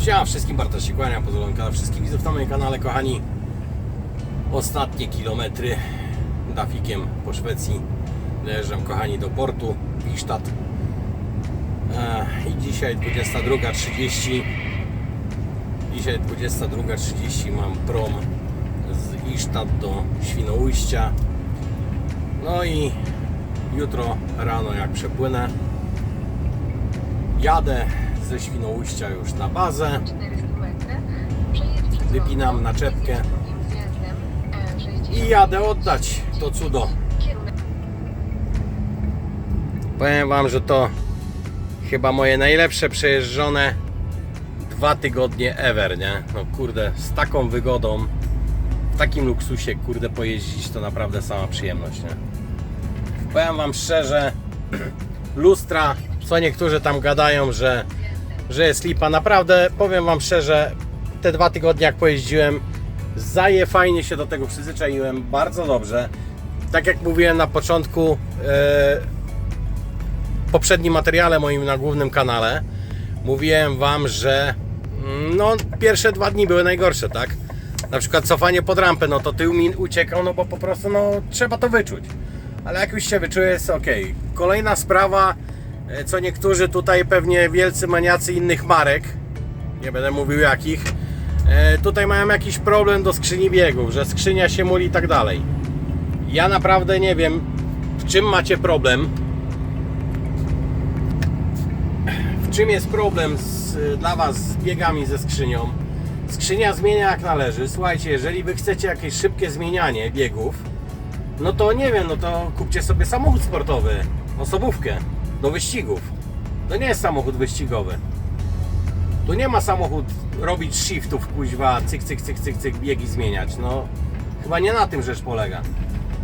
Siema wszystkim, Bartosz się kłania, pozwolę na wszystkich widzów na moim kanale, kochani. Ostatnie kilometry dafikiem po Szwecji. Dojeżdżam, kochani, do portu Wisztat. I dzisiaj 22.30. Dzisiaj 22.30 mam prom z Isztat do Świnoujścia. No i jutro rano jak przepłynę, jadę ze Świnoujścia już na bazę. 400 metrów. Przejedź przez Wypinam naczepkę e, 60 i jadę oddać to cudo. Powiem Wam, że to chyba moje najlepsze przejeżdżone dwa tygodnie ever, nie? No kurde, z taką wygodą, w takim luksusie, kurde, pojeździć to naprawdę sama przyjemność, nie? Powiem Wam szczerze, lustra, co niektórzy tam gadają, że, że jest lipa, naprawdę, powiem Wam szczerze, te dwa tygodnie jak pojeździłem, zaje fajnie się do tego przyzwyczaiłem, bardzo dobrze. Tak jak mówiłem na początku, e, poprzednim materiale moim na głównym kanale mówiłem Wam, że mm, no, pierwsze dwa dni były najgorsze, tak? Na przykład cofanie pod rampę, no to tył mi uciekał, no bo po prostu no, trzeba to wyczuć. Ale jak już się wyczuje, jest ok. Kolejna sprawa, co niektórzy tutaj pewnie wielcy maniacy innych marek, nie będę mówił jakich, e, tutaj mają jakiś problem do skrzyni biegów, że skrzynia się muli i tak dalej. Ja naprawdę nie wiem, w czym macie problem, w czym jest problem z, dla Was z biegami ze skrzynią? Skrzynia zmienia jak należy. Słuchajcie, jeżeli Wy chcecie jakieś szybkie zmienianie biegów, no to nie wiem, no to kupcie sobie samochód sportowy, osobówkę do wyścigów. To nie jest samochód wyścigowy. Tu nie ma samochód robić shiftów, kuźwa, cyk, cyk, cyk, cyk, cyk, biegi zmieniać. No, chyba nie na tym rzecz polega.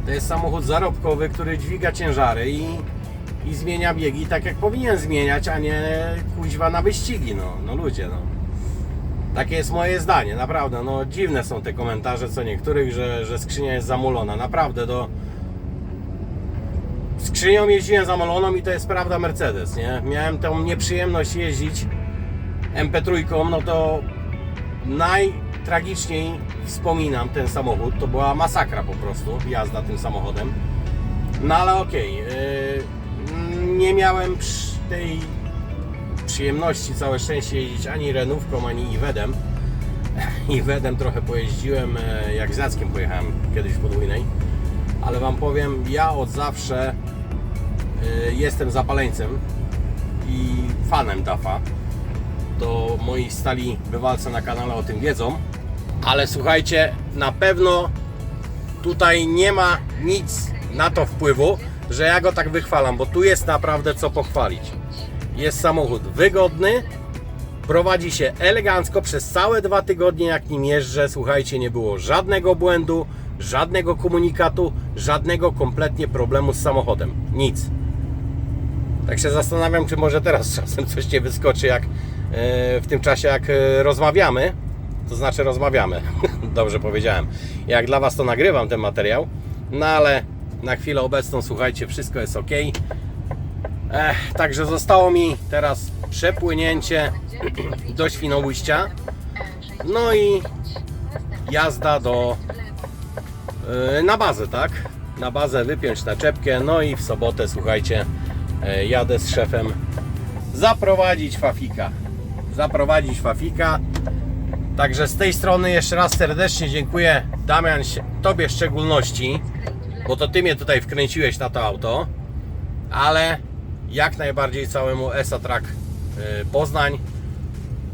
To jest samochód zarobkowy, który dźwiga ciężary i, i zmienia biegi tak jak powinien zmieniać, a nie kuźwa na wyścigi, no, no ludzie, no. Takie jest moje zdanie, naprawdę, no dziwne są te komentarze co niektórych, że, że skrzynia jest zamulona, naprawdę, do... Skrzynią jeździłem zamoloną i to jest prawda Mercedes, nie? Miałem tą nieprzyjemność jeździć MP3, no to najtragiczniej wspominam ten samochód, to była masakra po prostu, jazda tym samochodem. No ale okej, yy, nie miałem tej przyjemności, całe szczęście jeździć ani Renówką, ani Iwedem. Iwedem trochę pojeździłem, e, jak z Jackiem pojechałem kiedyś w podwójnej. Ale Wam powiem, ja od zawsze jestem zapaleńcem i fanem DAFA. To moi stali bywalcy na kanale o tym wiedzą. Ale słuchajcie, na pewno tutaj nie ma nic na to wpływu, że ja go tak wychwalam, bo tu jest naprawdę co pochwalić. Jest samochód wygodny, prowadzi się elegancko przez całe dwa tygodnie, jak nim jeżdżę. Słuchajcie, nie było żadnego błędu, żadnego komunikatu, żadnego kompletnie problemu z samochodem. Nic. Tak się zastanawiam, czy może teraz czasem coś nie wyskoczy, jak e, w tym czasie, jak e, rozmawiamy. To znaczy rozmawiamy, dobrze powiedziałem. Jak dla Was to nagrywam ten materiał, no ale na chwilę obecną, słuchajcie, wszystko jest ok. Ech, także zostało mi teraz przepłynięcie do Świnoujścia. No i jazda do yy, na bazę, tak? Na bazę wypiąć naczepkę, no i w sobotę, słuchajcie, jadę z szefem zaprowadzić Fafika. Zaprowadzić Fafika. Także z tej strony jeszcze raz serdecznie dziękuję Damian, Tobie w szczególności, bo to Ty mnie tutaj wkręciłeś na to auto, ale jak najbardziej całemu ESA Track y, Poznań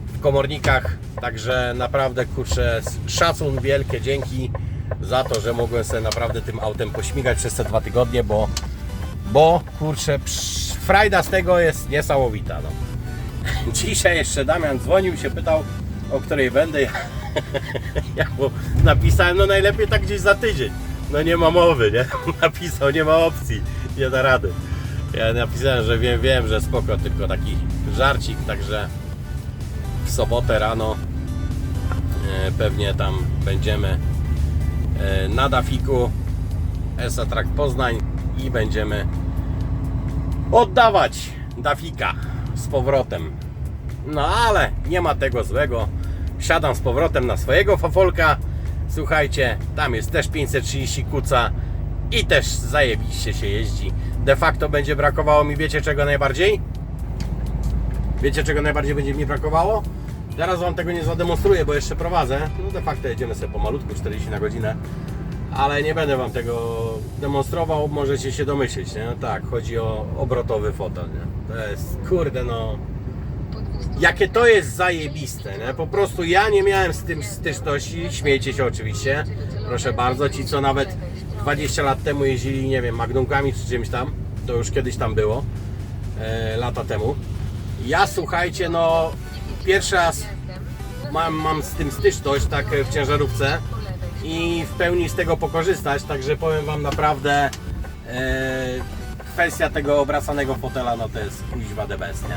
w komornikach. Także naprawdę kurczę, szacun wielkie, dzięki za to, że mogłem sobie naprawdę tym autem pośmigać przez te dwa tygodnie, bo, bo kurczę, frajda z tego jest niesamowita. No. Dzisiaj jeszcze Damian dzwonił się, pytał, o której będę. Ja, ja mu napisałem, no najlepiej tak gdzieś za tydzień. No nie ma mowy, nie? Napisał, nie ma opcji, nie da rady. Ja napisałem, że wiem, wiem, że spoko, tylko taki żarcik, także w sobotę rano e, pewnie tam będziemy e, na Dafiku ESA Track Poznań i będziemy oddawać Dafika z powrotem. No ale nie ma tego złego. Siadam z powrotem na swojego fafolka. Słuchajcie, tam jest też 530 kuca i też zajebiście się jeździ. De facto będzie brakowało mi, wiecie czego najbardziej? Wiecie czego najbardziej będzie mi brakowało? Zaraz Wam tego nie zademonstruję, bo jeszcze prowadzę. No de facto jedziemy sobie pomalutku, 40 na godzinę. Ale nie będę Wam tego demonstrował, możecie się domyślić, nie? Tak, chodzi o obrotowy fotel, nie? To jest, kurde no... Po 200 Jakie to jest zajebiste, nie? Po prostu ja nie miałem z tym styczności, śmiejcie się oczywiście. Proszę bardzo, ci co nawet 20 lat temu jeździli, nie wiem, magnumkami czy czymś tam, to już kiedyś tam było, e, lata temu. Ja słuchajcie, no pierwszy raz mam, mam z tym styczność, tak w ciężarówce i w pełni z tego pokorzystać, także powiem Wam naprawdę e, kwestia tego obracanego fotela, no to jest kuźwa the best, nie?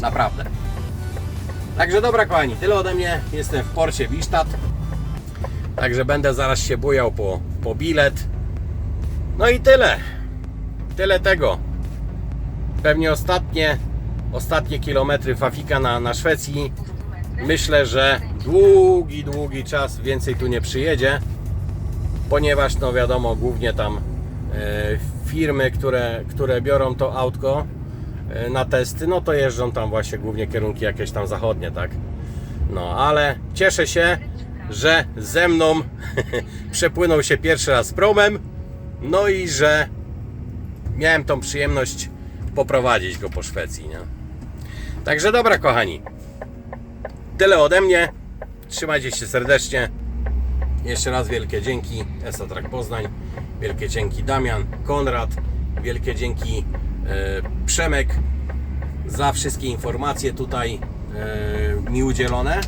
Naprawdę. Także dobra kochani, tyle ode mnie. Jestem w porcie Wisztat. Także będę zaraz się bujał po, po bilet. No i tyle. Tyle tego. Pewnie ostatnie, ostatnie kilometry Fafika na, na Szwecji. Myślę, że długi, długi czas więcej tu nie przyjedzie. Ponieważ no wiadomo, głównie tam e, firmy, które, które biorą to autko e, na testy, no to jeżdżą tam właśnie głównie kierunki jakieś tam zachodnie, tak? No, ale cieszę się, że ze mną przepłynął się pierwszy raz promem, no i że miałem tą przyjemność poprowadzić go po Szwecji, nie? Także dobra, kochani. Tyle ode mnie. Trzymajcie się serdecznie. Jeszcze raz wielkie dzięki Esatrak Poznań, wielkie dzięki Damian, Konrad, wielkie dzięki e, Przemek za wszystkie informacje tutaj e, mi udzielone,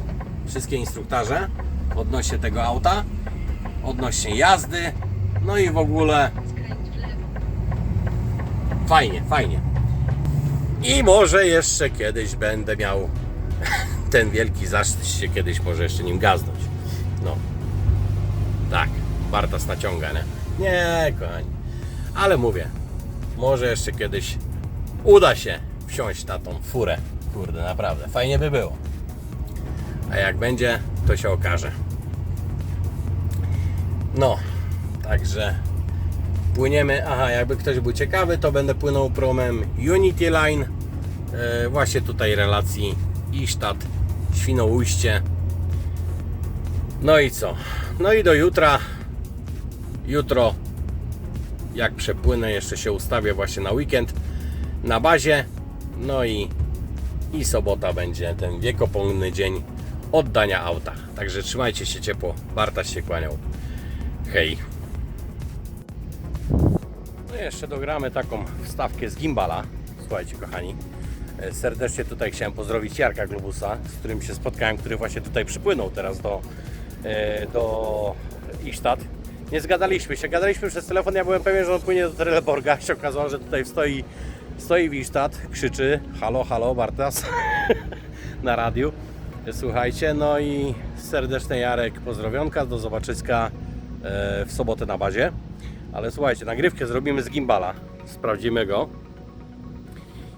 wszystkie instruktarze odnośnie tego auta, odnośnie jazdy, no i w ogóle fajnie, fajnie. I może jeszcze kiedyś będę miał ten wielki zaszczyt się kiedyś może jeszcze nim gaznąć. No. Tak, Bartas naciąga, nie? Nie, kochani. Ale mówię, może jeszcze kiedyś uda się wsiąść na tą furę. Kurde, naprawdę, fajnie by było. A jak będzie, to się okaże. No, także płyniemy. Aha, jakby ktoś był ciekawy, to będę płynął promem Unity Line. E, właśnie tutaj relacji Isztat, Świnoujście. No i co? No i do jutra. Jutro, jak przepłynę, jeszcze się ustawię właśnie na weekend na bazie. No i, i sobota będzie ten wiekopomny dzień oddania auta. Także trzymajcie się ciepło. Bartaś się kłaniał. Hej. No jeszcze dogramy taką wstawkę z gimbala. Słuchajcie kochani. E, Serdecznie tutaj chciałem pozdrowić Jarka Globusa, z którym się spotkałem, który właśnie tutaj przypłynął teraz do, e, do Isztat. Nie zgadaliśmy się, gadaliśmy przez telefon, ja byłem pewien, że on płynie do Trelleborga. Się okazało, że tutaj stoi, stoi w Isztat, krzyczy halo, halo Bartas na radiu. Słuchajcie, no i serdeczny Jarek, pozdrowionka, do zobaczyska e, w sobotę na bazie. Ale słuchajcie, nagrywkę zrobimy z gimbala, sprawdzimy go.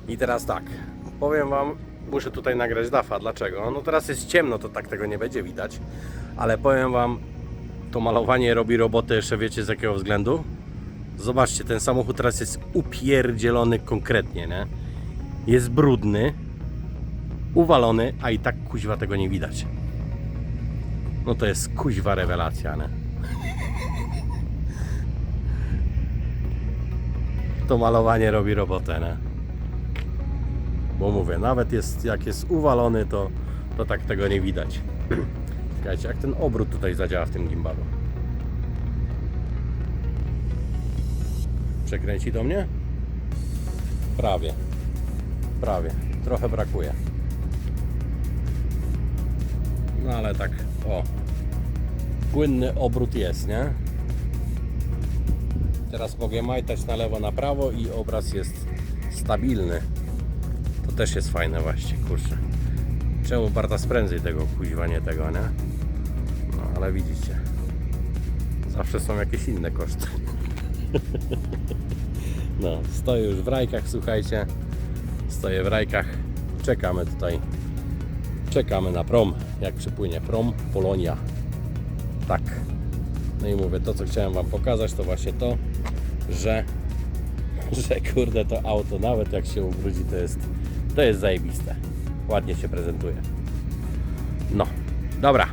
I teraz tak, powiem Wam, muszę tutaj nagrać dafa. Dlaczego? No teraz jest ciemno, to tak tego nie będzie widać. Ale powiem Wam, to malowanie robi robotę jeszcze wiecie z jakiego względu? Zobaczcie, ten samochód teraz jest upierdzielony konkretnie, nie? Jest brudny, uwalony, a i tak kuźwa tego nie widać. No to jest kuźwa rewelacja, nie? To malowanie robi robotę, nie? Bo mówię, nawet jest, jak jest uwalony, to, to tak tego nie widać. Słuchajcie, jak ten obrót tutaj zadziała w tym gimbalu. Przekręci do mnie? Prawie. Prawie. Trochę brakuje. No ale tak, o. Płynny obrót jest, nie? Teraz mogę majtać na lewo, na prawo i obraz jest stabilny. Też jest fajne właśnie, kurczę. Czemu Bartas prędzej tego kuźwa, tego, nie? No ale widzicie. Zawsze są jakieś inne koszty. No, stoję już w rajkach, słuchajcie. Stoję w rajkach. czekamy tutaj. Czekamy na prom, jak przypłynie prom Polonia. Tak. No i mówię, to co chciałem Wam pokazać, to właśnie to, że, że kurde to auto, nawet jak się ubrudzi, to jest, to jest zajebiste. Ładnie się prezentuje. No, dobra.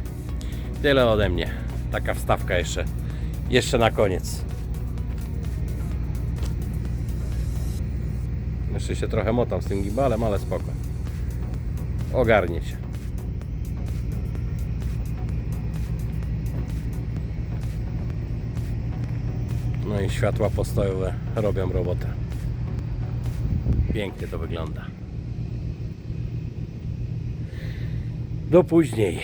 Tyle ode mnie. Taka wstawka jeszcze, jeszcze na koniec. Jeszcze się trochę motam z tym gimbalem, ale spoko. Ogarnie się. No i światła postojowe robią robotę. Pięknie to wygląda. Do później.